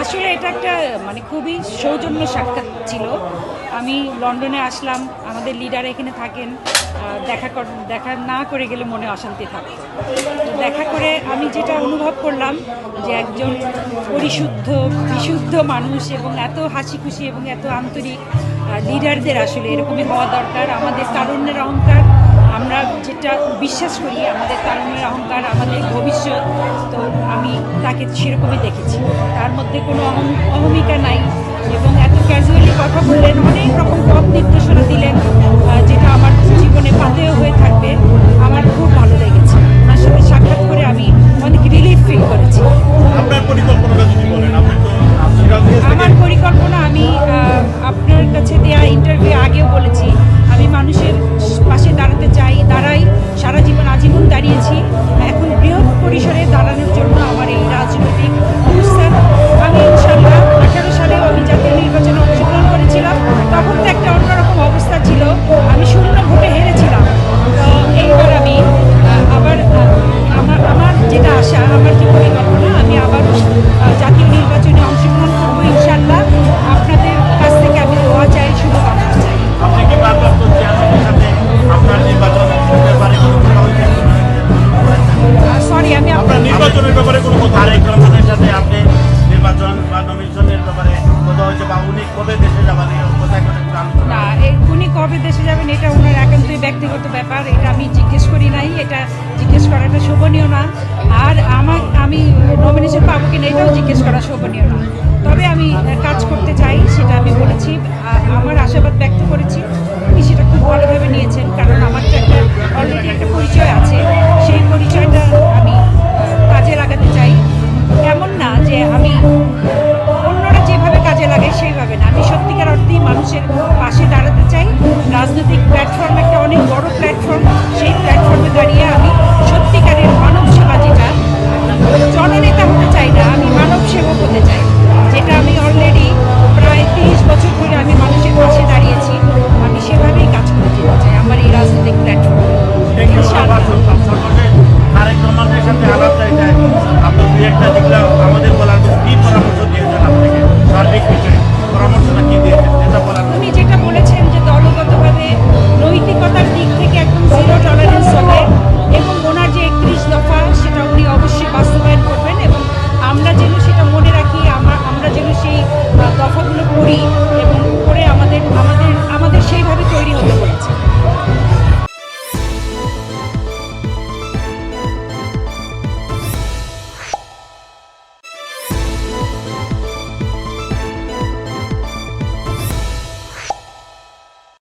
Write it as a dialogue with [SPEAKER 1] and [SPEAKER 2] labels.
[SPEAKER 1] আসলে এটা একটা মানে খুবই সৌজন্য সাক্ষাৎ ছিল। আমি লন্ডনে আসলাম, আমাদের লিডার এখানে থাকেন দেখা দেখা না করে গেলে মনে অশান্তি থাকতো তো দেখা করে আমি যেটা অনুভব করলাম যে একজন পরিশুদ্ধ, বিশুদ্ধ মানুষ এবং এত হাসি খুশি এবং এত আন্তরিক লিডারদের আসলে এরকমই হওয়া দরকার। আমাদের তারুণ্যের অহংকার আমরা যেটা বিশ্বাস করি আমাদের তারুণ্যের অহংকার আমাদের ভবিষ্যৎ তো আমি তাকে সেরকমই দেখেছি। তার মধ্যে কোনো অহমিকা নাই এবং এত ক্যাজুয়ালি কথা বললেন অনেক রকম পথ নির্দেশনা দিলেন যেটা আমার জীবনে পাতেও হয়ে থাকবে। আমার খুব ভালো লেগেছে। ওনার সাথে সাক্ষাৎ করে আমি অনেক রিলিফ ফিল করেছি। আমার
[SPEAKER 2] পরিকল্পনাটা নির্বাচনের ব্যাপারে কোনো কথা আরেক রহমানের সাথে আপনি নির্বাচন বা নমিনেশনের ব্যাপারে কথা হয়েছে বা উনি কবে দেশে যাবেন কোথায়
[SPEAKER 1] না উনি কবে দেশে যাবেন, এটা ওনার একান্তই ব্যক্তিগত ব্যাপার, এটা আমি জিজ্ঞেস করি নাই, এটা জিজ্ঞেস করাটা শোভনীয় না। আর আমার, আমি নমিনেশন পাবো কিনা এটাও জিজ্ঞেস করা শোভনীয় না। তবে আমি কাজ করতে চাই, সেটা আমি বলেছি আমার আশাবাদ ব্যক্ত করেছি, উনি সেটা খুব ভালোভাবে নিয়েছেন, কারণ আমার তো একটা অলরেডি একটা পরিচয় আছে। যাবে না। আমি সত্যিকার অর্থেই মানুষের পাশে দাঁড়াতে চাই। রাজনৈতিক প্ল্যাটফর্ম একটা অনেক বড় প্ল্যাটফর্ম